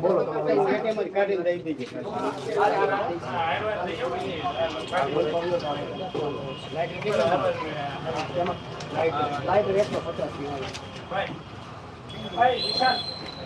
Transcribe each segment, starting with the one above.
બોલો. લાઈટ એકસો પચાસ ભાઈ ભાઈ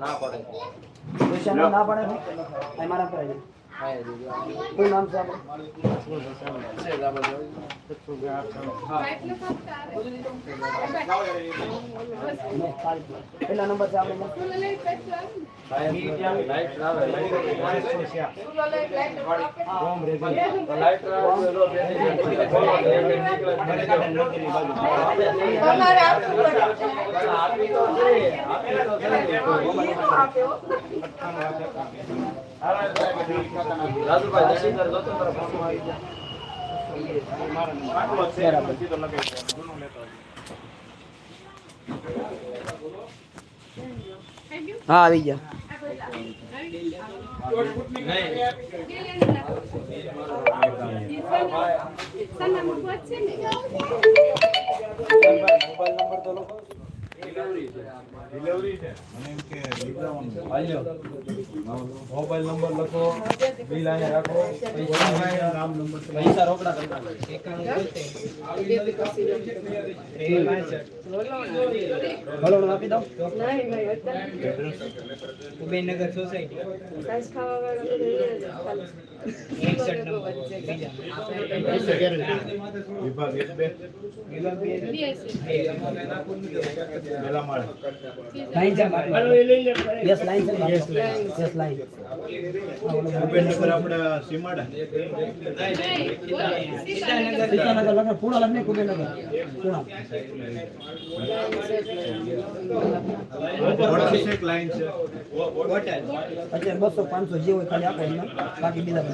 ના પડે ના પડે મારા પર. શું નામ છે કેટલા નંબર છે લાઈટ આવે લાઈટ ઓમ રેજી. તો લાઈટ આવે તો બેસી જાય. પછી ખોલો તો એક એક નીકળે. નદીની બાજુ. આપી તો છે આપી તો છે રાજુભાઈ દશીધર જોતો તારા ફોનમાં આવી ગયા આટલો જ છે એમાં સીધો લગાવી દે જૂનો લેતો હોય. હા આવી ગયા મોબાઈલ નંબર તો લખો. Mobile number લખો બિલ આને રાખો. નામ નંબર પૈસા રોકડા કરતા આપી દઉં? પૈસા ગેરંટી. વિભાગ એક બે. લાઈન છે યસ લાઈન છે યસ લાઈન ભૂપેનનગર આપણે સીમાડા સીતાનગર લગ્ન પૂર્ણ લગ્ન કુબેરનગર પૂર્ણ વડોદરા લાઈન છે અત્યારે બસો પાંચસો જે હોય ખાલી આપો બાકી બીજા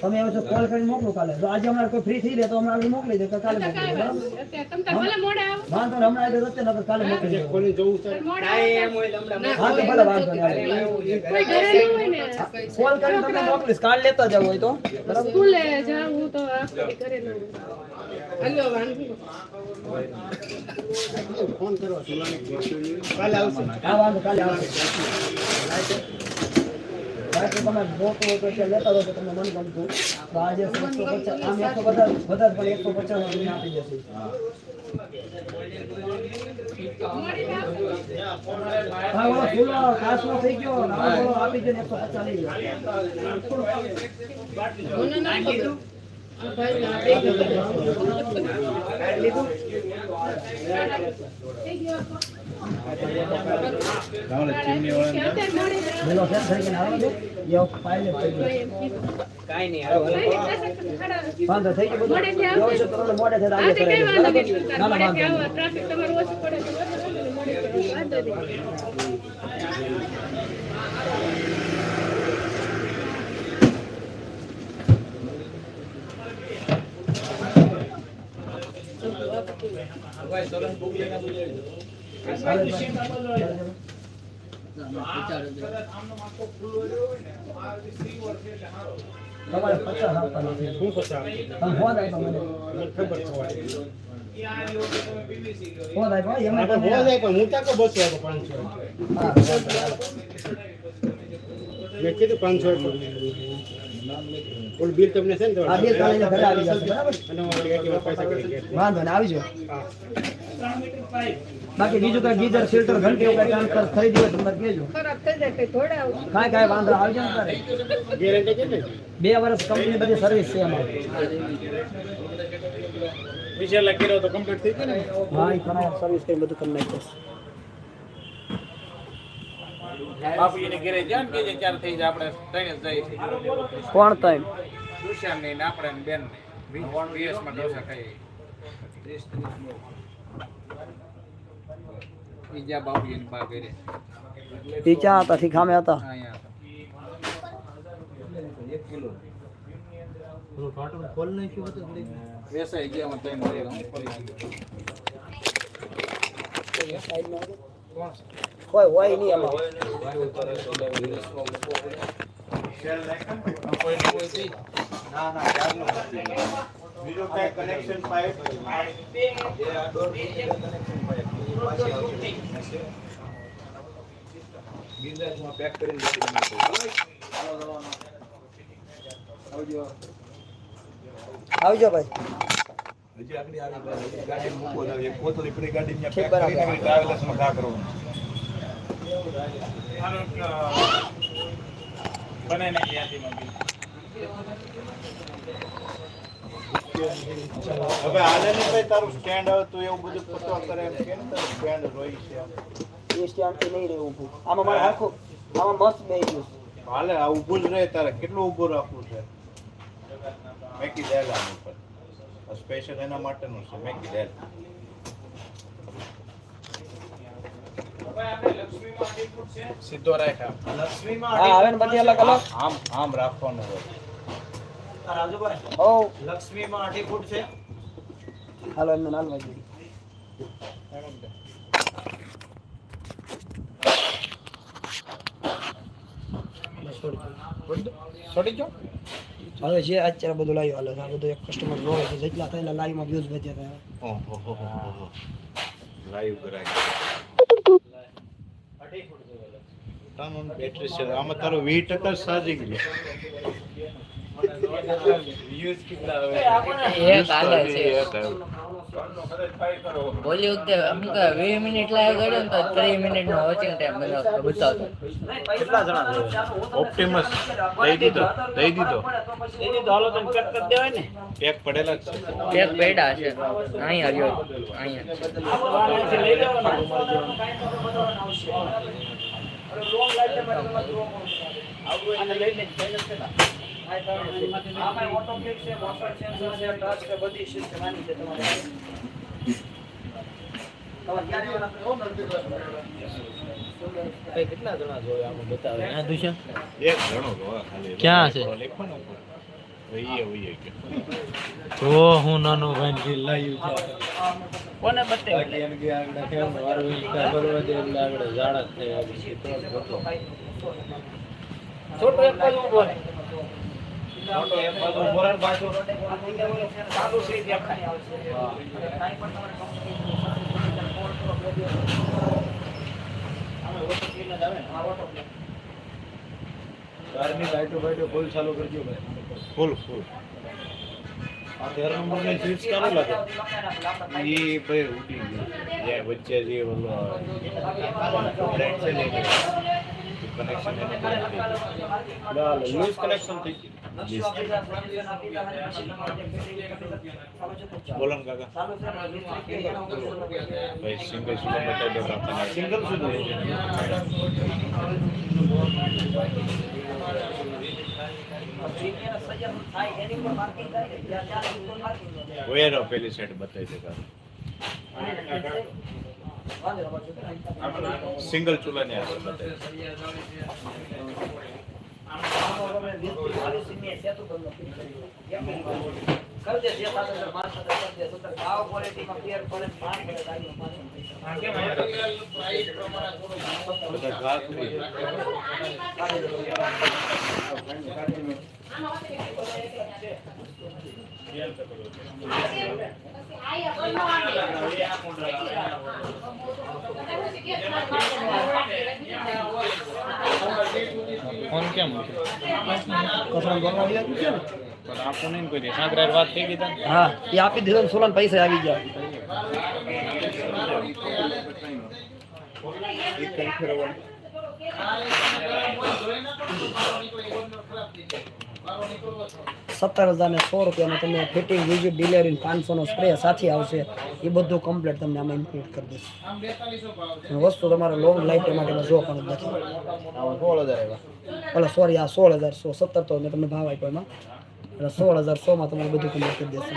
તમે આવશો છો કોલ કરીને મોકલો કાલે. જો આજે અમારે કોઈ ફ્રી થઈ રહે તો અમારે મોકલી દે તો કાલે મોકલી દે વાંધો નહીં હમણાં આજે તો નકર કાલે મોકલી દે. કોની જવું છે? હા તો ભલે વાંધો નહીં આવે. કોલ કરીને તમને મોકલીશ. કાલ લેતા જાવ હોય તો. બરાબર? સ્કૂલે જાવું તો આપણે ના હલો વાંધો ફોન કરો કાલે આવશે હા વાંધો કાલે આવશે. મોકલો હોય તો તમને મન ગમતું. તો આજે વધારે પણ એકસો પચાસ રૂપિયા આપી જશે. હા કાચનો થઈ ગયો ને આપી દે એકસો પચાસ લીધું? મોડે થઈ ગયો ને આવજો યો પાયલે થઈ ગયો વાંધો થઈ ગયો બધું મોડેથી આવશે. એવું છે તો તમને મોડે થઈ આ આજે તો કઈ કરાવી વાંધો દઈશ. નહીં ના ના મોડેથી વાંધો આવો ટ્રાફિક તમારું ઓછું પડે તો ઓછું પડે ને મોડેથી વાંધો નહીં તમારે પચાસ આપવાના છે શું પચાસ તમે ફોન આપ્યો મને મને ખબર છે ફોન આપ્યો એમને આપણે તમે- હોવા જાય પણ હું ત્યાં બસો આપ્યો પાંચસો હા, મેં કીધું પાંચસો આપ્યો ઓલું બિલ તમને છે ને આ બિલ કાલે ઘરે આવી જશે બરાબર અને હું વળી પૈસા કરી વાંધો ને આવી જાઓ. ત્રણ મીટર પાઇપ બાકી બીજું કઈ ગીઝર ફિલ્ટર ઘંટી એવું કઈ કામ કર- ખરીદ્યું હોય તો મને કહેજો. ખરાબ થઈ જાય કઈ થોડા કાંઈ કાંઈ વાંધો આવી જાવ તારે. ગેરંટી કેટલી? બે વર્ષ કંપની બધી સર્વિસ છે અમારી. વિશે લખી રહ્યો તો કમ્પ્લીટ થઈ ગયું ને? હા એ તમારે સર્વિસ કઈ બધું કરી નાખીશ બાપુજીને ઘરે જ્યાં કે છે ચાર થઈ જાય આપણે ત્રણે જ જઈએ છીએ કોણ તઈ દુષ્યંત ને આપણે ને બેન ને વીએસમાં ઢોસા ખાઈએ. બીજા બાપુજી ને બા ઘરે. એ ક્યાં હતા? ઠીકામે હતા? અહીંયા વેસાઈ ગયા હું ત્રણ વાગે હું ખોલી કોઈ હોય નહીં એમાં હોય. ના ના બીજું કઈ કનેક્શન પાઇપ ગીઝરમાં પેક કરીને આવજો ભાઈ હજી આગળ આવી ગાડી મૂકો એક કોથળી પડી ત્યાં પેક કરીને. હવે ભાઈ તારું સ્ટેન્ડ હવે તું એવું બધું પતો કરે એમ કે ને તારું સ્ટેન્ડ રોઈ છે. એ સ્ટેન્ડ નહીં રહેવું ઊભું. આમાં મારે આખું આમાં મસ્ત બે ગયું હાલે આ ઊભું જ રહે તારે. કેટલું ઊભું રાખવું છે? મેકી દેલા ઉપર. સ્પેશિયલ એના માટેનું છે. મેં કીધેલ લક્ષ્મીમાં ટીપુટ છે. સીધો રાખ્યા લક્ષ્મીમાં હા આવે ને બધી અલગ અલગ? આમ આમ રાખવાનું હોય. હો લક્ષ્મીમાં અઢી ફૂટ છે. હાલો એમને નાલ વાગી છોડી જો હવે જે અત્યારે બધું લાવ્યું હાલો આ બધું એક કસ્ટમર જોવે છે જેટલા થાય એટલા લાઈવમાં વ્યૂઝ વધ્યા થાય લાઈવ કરાય તાનું બેટરી છે. આમાં તારો 20% ચાર્જિંગ છે. એક આગળ છે. બોલી વખતે અમુક વીસ મિનિટ લાગે ગયો ને તો ત્રીસ મિનિટ નો વોચિંગ ટાઈમ બતાવતો બતાવતો. કેટલા જણા ઓપ્ટિમસ દઈ દીધો દઈ દીધો. પેક પડેલા જ છે. છે જણો ખાલી. તો હું નાનો ભાઈ લાવ્યું છે. કોને બતાવ્યું? બાકી એમ કે આગળ વારું એટલે આગળ ઝાડ જ આવી છે તો. છોટો એક જ ઊભો રહે. મોટો એક બાજુ ઊભો રહે ને પાછો. બહારની લાઈટો બાઈટો ફૂલ ચાલુ કરજો ભાઈ ફૂલ ફૂલ આ તેર નંબરની સ્વિચ ચાલુ લાગે ઈ ભાઈ ઉડી ગયું જે વચ્ચે જે ઓલો બ્રેડ છે ને કનેક્શન એને બ્રેડ થઈ ગયું. લાલ લૂઝ કનેક્શન થઈ ગયું બોલો ને કાકા ભાઈ સિંગલ સુલો બતાવી દો કાકા સિંગલ સુલો વેર પેલી સાઈડ બતાવી દે કાકા સિંગલ ચૂલાની આગળ બતાવી દે. બધા ઘા સુધી. ફોન કેમ મૂક્યો કસરણ દોરવા આવી છે ને પણ આપો નહીં ને કોઈ દી. સાંકળે વાત થઈ ગઈ તાને? હા એ આપી દીધો ને પૈસા આવી ગયા. સત્તર હજાર ને સો રૂપિયામાં તમને ફિટિંગ વિઝિટ ડિલિવરી પાંચસોનો સ્પ્રે સાથે આવશે. એ બધું કમ્પ્લીટ તમને આમાં ઇન્ક્લુડ કરી દઈશું. વસ્તુ તમારે લોંગ લાઈફ માટે જો પણ નથી. ઓલા સોરી આ સોળ હજાર સો સત્તર તો મેં તમને ભાવ આપ્યો એમાં. એટલે સોળ હજાર સોમાં તમારે બધું કમ્પ્લીટ કરી દેશે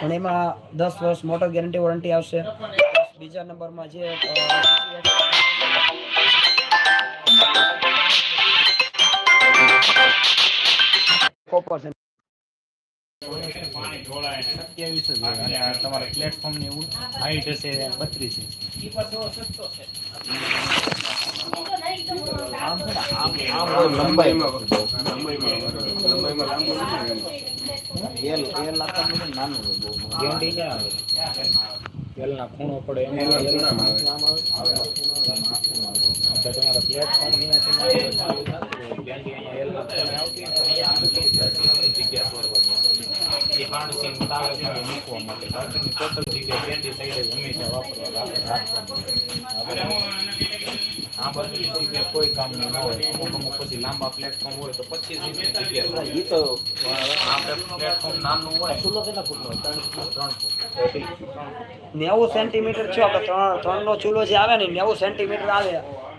પણ એમાં દસ વર્ષ મોટર ગેરંટી વોરંટી આવશે. બીજા નંબરમાં જે કોપર છે સત્યાવીસ જ હોય અને તમારા પ્લેટફોર્મની હાઈટ હશે બત્રીસ એલ એલ છે ને છે બહુ ગેંડી ક્યાં આવે. ખૂણો પડે તમારા પ્લેટફોર્મ અહીંયાથી નાખો તો ચાલુ થતું હોય. ગેંડી અહીંયા વેલના ખૂણે આવતી હોય ને અહીંયા મૂકી દેવાની. જગ્યા છોડવાની. એ હાણસીને તારે તમે મૂકવા માટે બાકીની total જગ્યા ગેંડી થઈ રહી હંમેશા વાપરવા આ બાજુની જગ્યા કોઈ કામની ન હોય અમુક અમુક પછી લાંબા પ્લેટફોર્મ હોય તો પચીસ ઇંચની જગ્યા થાય. તો આપણે પ્લેટફોર્મ નાનું હોય ચૂલો કેટલા ફૂટનો ત્રણ ત્રણ ફૂટ નેવું સેન્ટીમીટર છે આપણે ત્રણ ત્રણનો ચૂલો જે આવે ને નેવું સેન્ટીમીટર આવે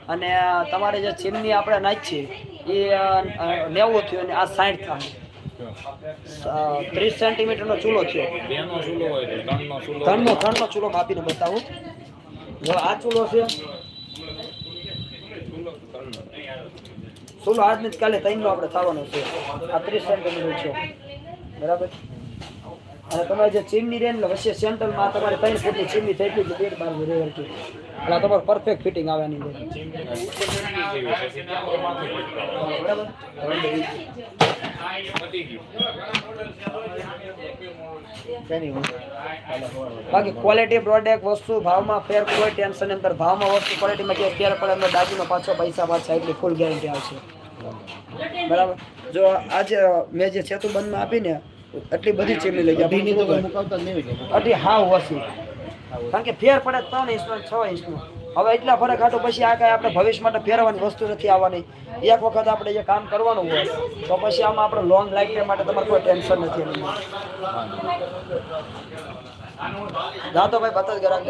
અને તમારે જે ચીમની આપણે નાખીએ એ નેવું થયું અને આ સાઠ થાય ત્રીસ સેન્ટીમીટરનો ચૂલો છે. બેનો ચૂલો હોય તો ત્રણનો ચૂલો ત્રણનો ત્રણનો ચૂલો કાપીને બતાવું. જો આ ચૂલો છે. ચૂલો આજ ને જ કાલે ત્રણનો આપણે થવાનો છે. આ ત્રીસ સેન્ટીમીટર છે. બરાબર? અને તમારે જે ચીમની રહે ને વચ્ચે સેન્ટરમાં તમારે ત્રણ ફૂટની ચીમની થઈ ગઈ પેટ બાર રહે. એટલે તમારે પરફેક્ટ ફિટિંગ આવે આની બાકી ક્વોલિટી પ્રોડક્ટ વસ્તુ, ભાવમાં ફેર કોઈ ટેન્શન અંદર ભાવમાં વસ્તુ ક્વોલિટીમાં જે ફેર પડે અંદર દાગીનો પાછો પૈસા પાછા એટલી ફૂલ ગેરંટી આવશે. બરાબર? જો આજે મેં જે સેતુબંધમાં આપીને એટલી બધી ચીમની લઈ જાય અઢીની તો મુકાવતા નહીં હોય અઢી હાવ ઓછી કારણ કે ફેર પડે ત્રણ ઇંચનો છ ઇંચનો. હવે એટલા ફરક હાટો પછી આ કાંઈ આપણે ભવિષ્ય માટે ફેરવાની વસ્તુ નથી આવવાની. એક વખત આપણે જે કામ કરવાનું હોય તો પછી આમાં આપણે લોંગ લાઈફ માટે તમારે કોઈ ટેન્શન નથી એની જાતો ભાઈ બતા જ ગ્રાહક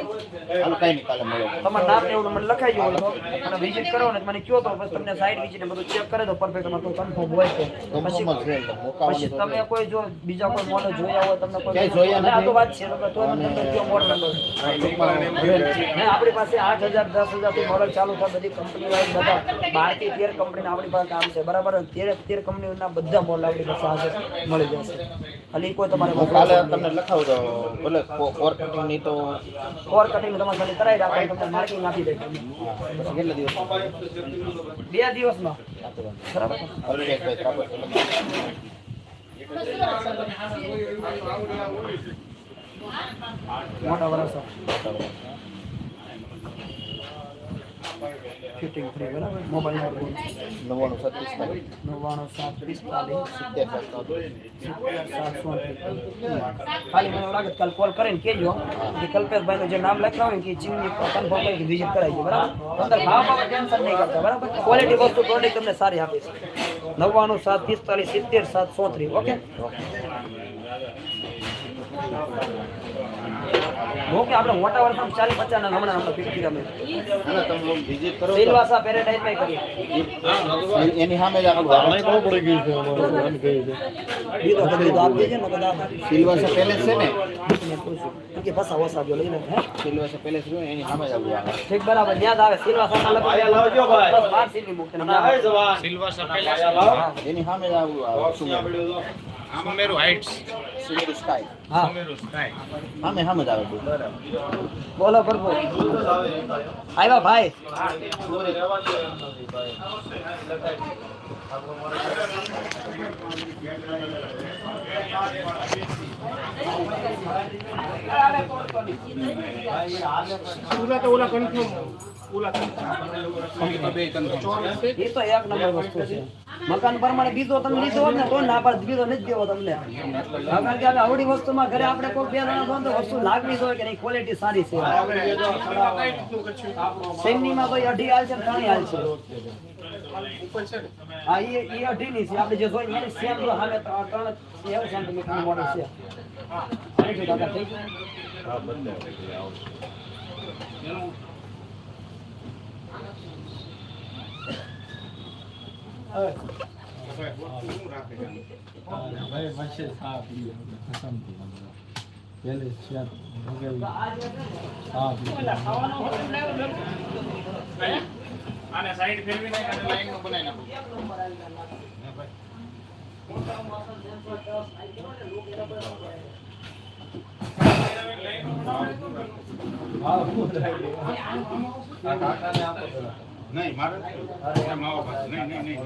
હાલ કઈ નહીં કાલે મળો. તમારું નામ ને એવું મને લખાઈ ગયું તો અને વિઝિટ કરો ને મને કયો તો બસ તમને સાઈડ વિઝિટ ને બધું ચેક કરે તો પરફેક્ટ કોઈ કન્ફર્મ હોય તો પછી છે મુકાવાની પછી તમે કોઈ જો બીજા કોઈ મોડલ જોયા હોય તમને કોઈ જોયા આ તો વાત છે તો તો મને તમને કયો મોડલ આપણી પાસે આઠ હજાર દસ હજારથી મોડલ ચાલુ થાય બધી કંપની વાઇઝ બધા. બારથી તેર કંપનીના આપણી પાસે કામ છે. બરાબર તેર તેર કંપનીના બધા મોડલ આપણી પાસે હાજર મળી જશે. ખાલી કોઈ તમારે હું કાલે તમને લખાવું તો ભલે ઓર કટિંગ નહીં તો ફોર કટિંગ તમારે ખાલી કરાવી રાખો તમને માર્કિંગ આપી દે પછી કેટલા દિવસ બે દિવસમાં બરાબર અલ્પેશભાઈ કાપડ મોટા વરસ ફિટિંગ થઈ બરાબર? મોબાઈલ નંબર નવ્વાણું સત્રીસ તારીખ નવ્વાણું સાત પિસ્તાલીસ સિત્તેર સાત સાતસો ખાલી મને લાગે કાલ કોલ કરીને કહેજો. કે કલ્પેશભાઈનું જે નામ લખાવે ને કે ચીમની કન્ફર્મ કરી વિઝિટ કરાવી બરાબર? અંદર ભાવમાં ટેન્શન નહીં કરતા બરાબર? ક્વોલિટી વસ્તુ પ્રોડક્ટ તમને સારી આપીશ નવ્વાણું સાત પિસ્તાલીસ સિત્તેર સાત ચોત્રીસ ઓકે? ઓકે આપણે મોટા વર્ષમાં ચાલીસ પચાસ ના હમણાં આપણે તમે કરો તો સિલવાસા પેરેડાઇઝમાં કરીએ. એની સામે જ આપણું આપણે બહુ પડી ગયું છે બીજો બધું આપી દેજે ને કદાચ સિલવાસા પેલેસ છે ને? કે વસા જો લઈને. હે? પેલેસ રહ્યું એની સામે જ આપણું ઠીક બરાબર. યાદ આવે. સિલવાસા ના લગભગ બસ બાર સીટની મુક્ત ને સિલ્વર પેલેસ એની સામે જ આપણું આવે સુમેરુ સુમેરુ હાઇટ્સ સુમેરુ સ્કાય. હા. સુમેરુ સામે જ આવે બધું. બોલો પ્રભુ આવ્યા ભાઈ. તો ઓલા કન્ફર્મ ઓલા એ તો એક નંબર વસ્તુ છે. મકાન પ્રમાણે બીજો તમે લીધો હોત ને તો ના પાડ બીજો નથી દેવો તમને. કારણ કે હવે આવડી વસ્તુમાં ઘરે આપણે કોઈ બે જણા તો વસ્તુ લાગવી જોઈએ કે નહીં ક્વોલિટી સારી છે. સેમનીમાં તો અઢી હાલ છે ને ત્રણેય હાલ છે. હા એ એ અઢી છે. આપણે જે જોઈએ એની સેમ જો સામે ત્રણ ત્રણ એવું મોડલ છે. દાદા થઈ ગયું? હા છે આવું આને સાઈડ ફેરવી નાખ અને લાઈનનું બનાવી નાખો. નહીં નહીં નહીં નહીં ના પણ આમાં ઓલા મેટલના નો આપે દે ને ને નહીં.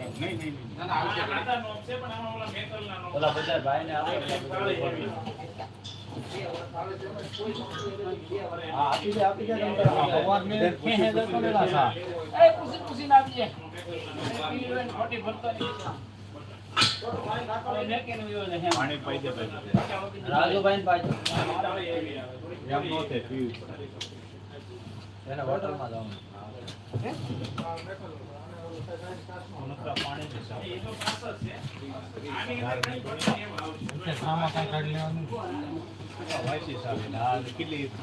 પાઈ દે રાજુભાઈ ને પાછું એમ નો થાય પીવું એને હોટલમાં જવાનું.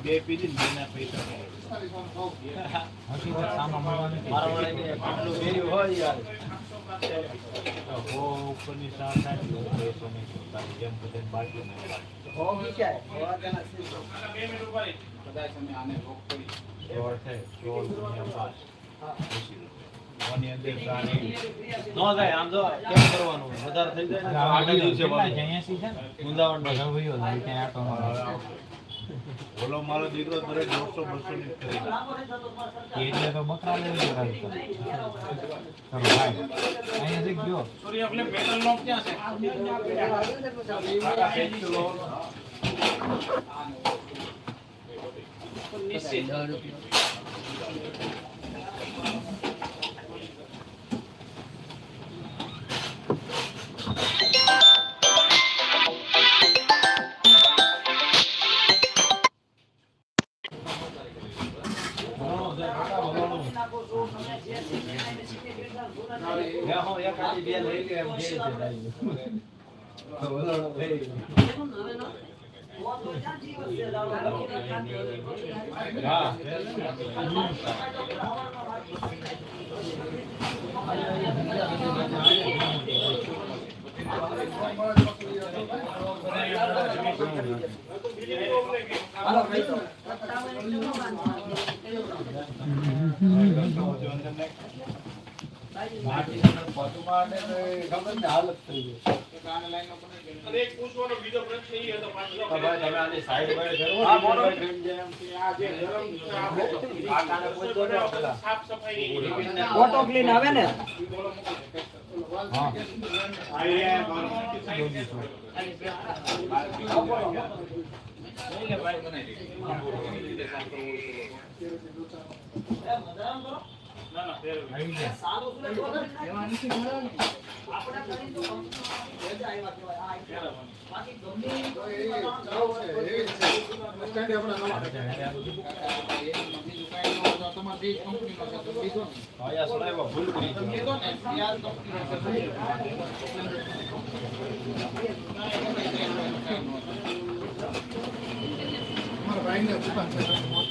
બે પીધી ને પૈસા ઉપરની સાત તારી જેમ બધે બાકી કદાચ અમે આને રોક કરી. ઓની અંદર ગાડી નો થાય આમ જો કેમ કરવાનું? વધારે થઈ જાય ને દિવસે વાળું. ગુંદાવણ ઓલો મારો દીકરો દરેક દોઢસો બસો ની ખરીદે સૂર્ય આપણે મેટલ નો ક્યાં છે? નિશ્ચિત દસ રૂપિયા મેં હું એક આજી બે લઈ લે એમ કહે અને એક પૂછવાનો બીજો પ્રશ્ન પાછો ભાઈ ને દુકાન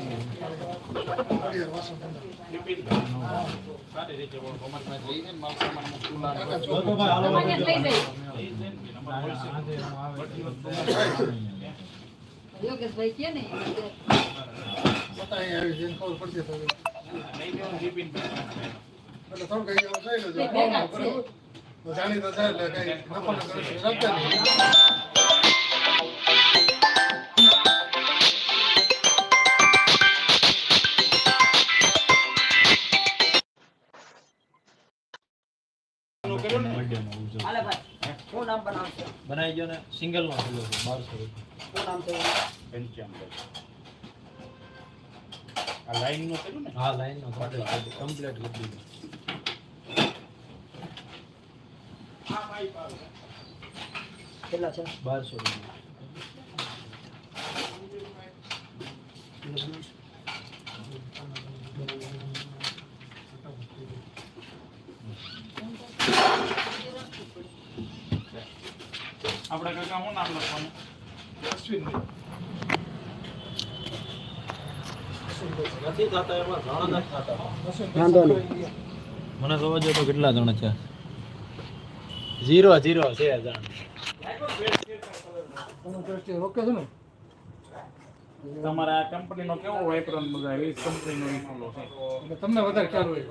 બોલો. કે ને પેલા. સાફ સફાઈ ઓટો ક્લીન આવે ને ના ના ફેરવી. અહીંયા સુનાવ્યા ભૂલ કરી છે. સારી રીતે કોમર્સમાં જઈને માલ સામાન મૂકવું અમારે લઈ જાય યોગેશભાઈ કે ને લઈ જવાનું ટિફિન ભેગા જાણી તો જાય એટલે કઈ નફો રાખતા નહીં બનાવી ગયો ને. સિંગલ નો થયેલો છે બારસો શું નામ છે આ લાઈનનું? કર્યું ને હા. લાઈન નો કમ્પ્લીટ કરી દીધું. કેટલા છે? બારસો રૂપિયા. આપણે કાકા શું નામ લખવાનું? નહીં. મને ખબર છે તો કેટલા જણ છે? ઝીરો ઝીરો છે જણ. ઓકે છે ને? તમારા કંપનીનો કેવો વાઇબ્રન્ટ મજા એ કંપનીનો તમને વધારે ખ્યાલ હોય.